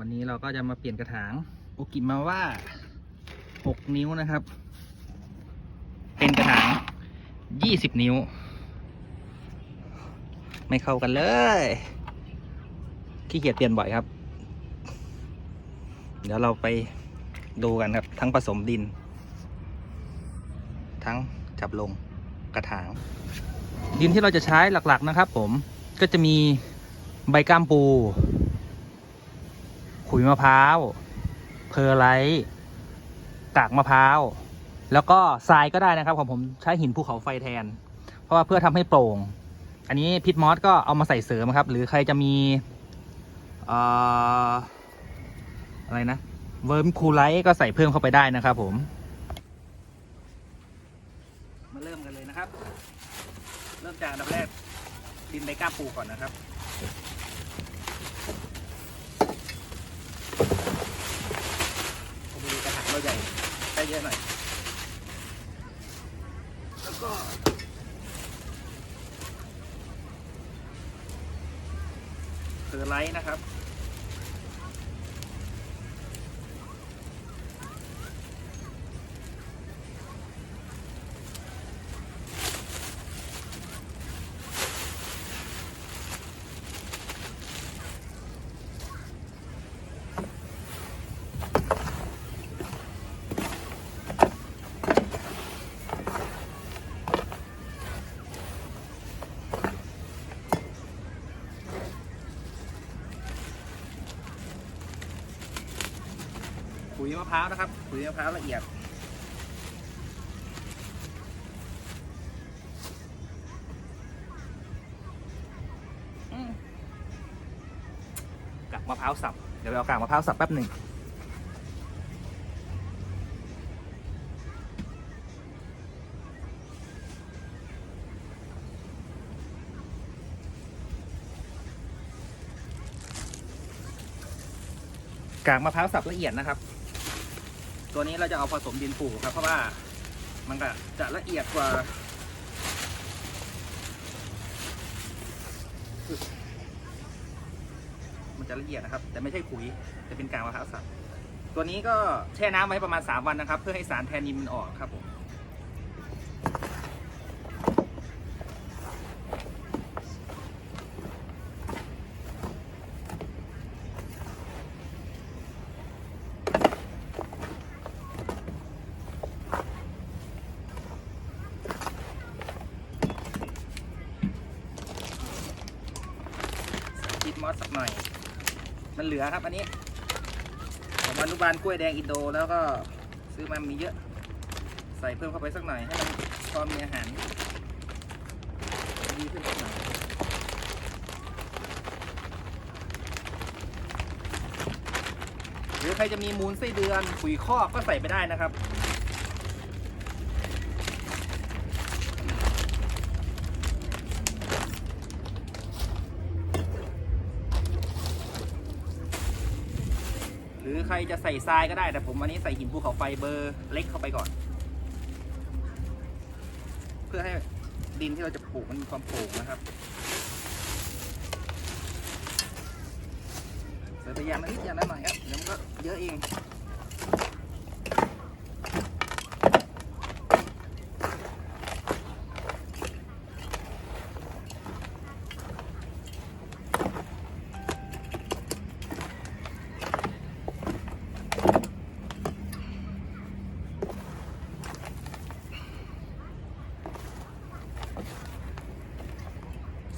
วันนี้เราก็จะมาเปลี่ยนกระถางโอกิมาว่า 6 นิ้วนะครับ เป็นกระถาง 20 นิ้ว ไม่เข้ากันเลยขี้เกียจเปลี่ยนบ่อยครับ เดี๋ยวเราไปดูกันครับ ทั้งผสมดิน ทั้งจับลงกระถาง ดินที่เราจะใช้หลักๆนะครับผมก็จะมีใบก้ามปู ขุยมะพร้าวเพอร์ไลท์กากมะพร้าว แล้วก็ทรายก็ได้นะครับของผมใช้หินภูเขาไฟแทน เพราะว่าเพื่อทำให้โปร่ง อันนี้พิทมอสก็เอามาใส่เสริมครับ หรือใครจะมีเอ่อะไรนะ เวิร์มคูไลท์ก็ใส่เพิ่มเข้าไปได้นะครับผม มาเริ่มกันเลยนะครับ เริ่มจากอันดับแรกดินใบก้าปูก่อนนะครับ อดีกราใหญ่ใช้เยอะหน่อย แล้วก็เคือไลท์นะครับะพร้าวนะครับขุยมะพร้าวละเอียด กากมะพร้าวสับ เดี๋ยวไปเอากากมะพร้าวสับแป๊บหนึ่งกากมะพร้าวสับละเอียดนะครับ ตัวนี้เราจะเอาผสมดินปูครับ เพราะว่ามันก็จะละเอียดกว่า มันจะละเอียดนะครับ แต่ไม่ใช่ขุยจะเป็นการมะพร้าวสับตัวนี้ก็แช่น้ำไว้ประมาณ 3 วันนะครับ เพื่อให้สารแทนนินมันออกครับผม มอสสักหน่อย มันเหลือครับอันนี้ผมอนุบาลกล้วยแดงอินโดแล้วก็ซื้อมามีเยอะ ใส่เพิ่มเข้าไปสักหน่อยให้มันพอมีอาหารดีขึ้นสักหน่อยหรือใครจะมีมูลไส้เดือนปุ๋ยคอกก็ใส่ไปได้นะครับ ใครจะใส่ทรายก็ได้แต่ผมวันนี้ใส่หินภูเขาไฟเบอร์เล็กเข้าไปก่อน เพื่อให้ดินที่เราจะปลูกมันมีความโปร่งนะครับใส่ไปอย่างนิดอย่างละหน่อยครับเดี๋ยวมันก็เยอะเอง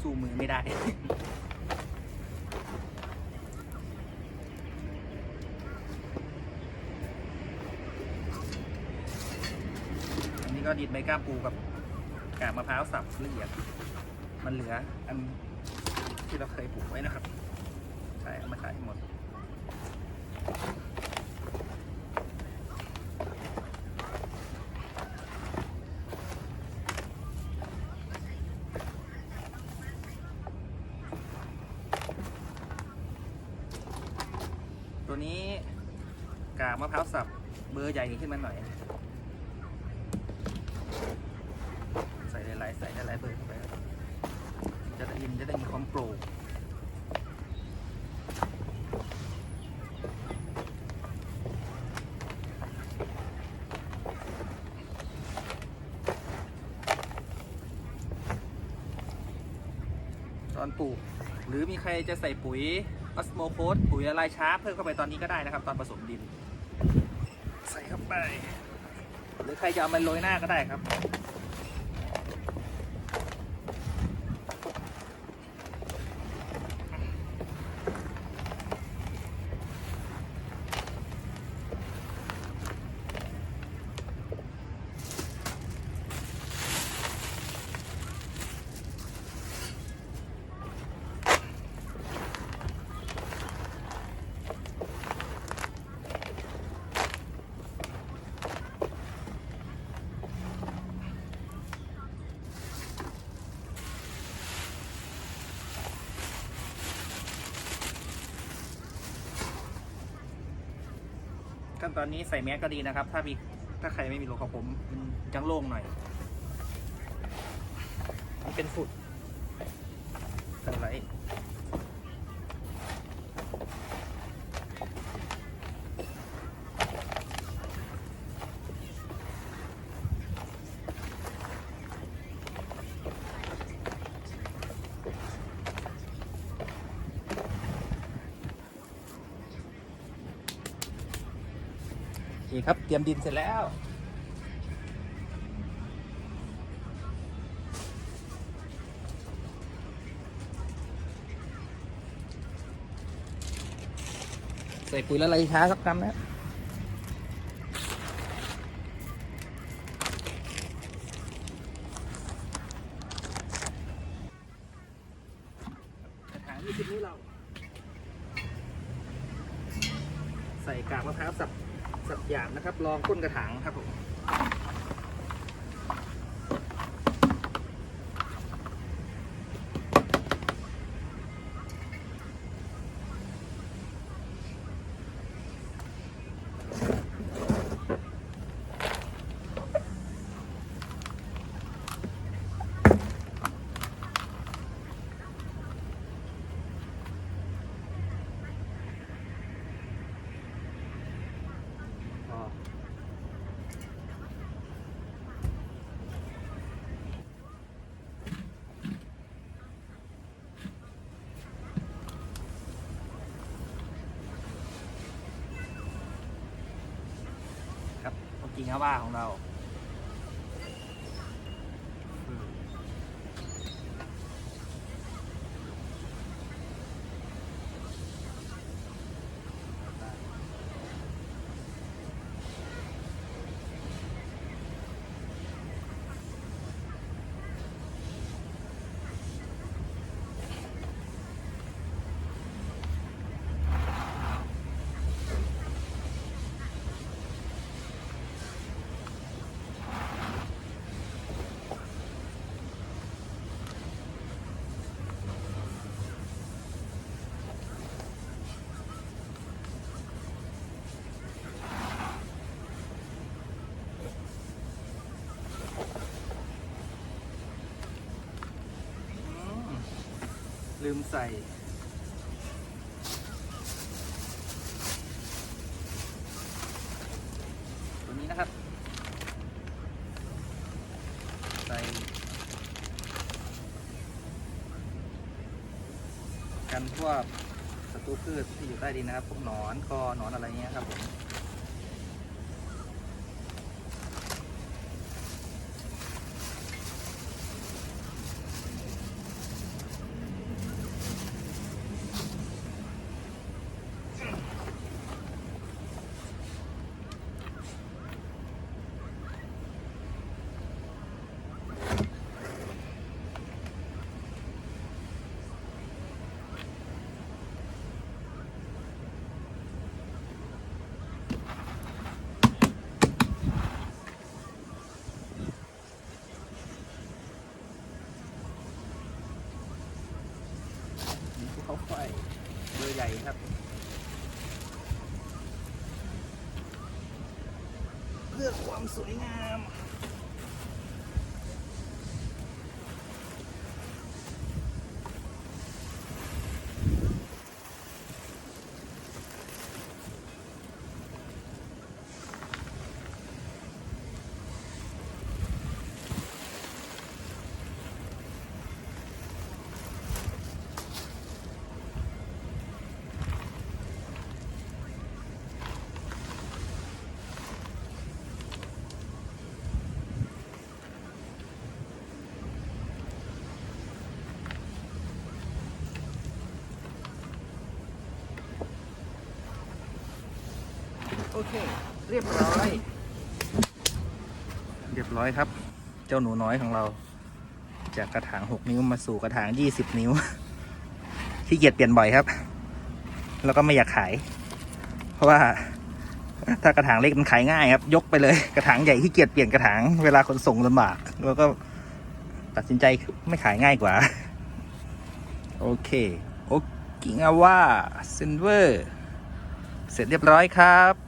สู้มือ ได้ อันนี้ก็ดิดใบก้าปูกับกาบมะพร้าวสับละเอียด มันเหลืออันที่เราเคยปลูกไว้นะครับ ใช่เอามาขายให้หมด ตัวนี้กากมะพร้าวสับเบอร์ใหญ่ขึ้นมาหน่อย ใส่หลายใส่หลายเบอร์เข้าไปจะได้ยินจะได้มีความโปร่งตอนปลูก หรือมีใครจะใส่ปุ๋ย ออสโมโคสปุ๋ยละลายช้า เพิ่มเข้าไปตอนนี้ก็ได้นะครับ ตอนผสมดิน ใส่เข้าไป หรือใครจะเอามาโรยหน้าก็ได้ครับ ขั้นตอนนี้ใส่แมสก็ดีนะครับ ถ้ามีถ้าใครไม่มีโลของผมมันจังโล่งหน่อย มันเป็นฝุ่นสไลด์ คครับ เตรียมดินเสร็จแล้ว ใส่ปุ๋ยละลายช้าสักคำนะกระถางยี่สิบนี้เราใส่กากมะพร้าวสับ สับหยางนะครับ ลองก้นกระถางครับผมาว่าของเรา ลืมใส่ ตัวนี้นะครับ ใส่กันพวกศัตรูพืชที่อยู่ใต้ดินนะครับ พวกหนอนคอหนอนอะไรเงี้ยครับผม เขาไฟเรือใหญ่ครับ เพื่อความสวยงาม เค เรียบร้อย เรียบร้อยครับ เจ้าหนูน้อยของเรา จากกระถาง 6 นิ้วมาสู่กระถาง 20 นิ้วขี้เกียจเปลี่ยนบ่อยครับ แล้วก็ไม่อยากขาย เพราะว่า ถ้ากระถางเล็กมันขายง่ายครับ ยกไปเลย กระถางใหญ่ขี้เกียจเปลี่ยนกระถาง เวลาขนส่งลำบาก แล้วก็ตัดสินใจไม่ขายง่ายกว่า โอเค โอกิงาว่าซินเวอร์ เสร็จเรียบร้อยครับ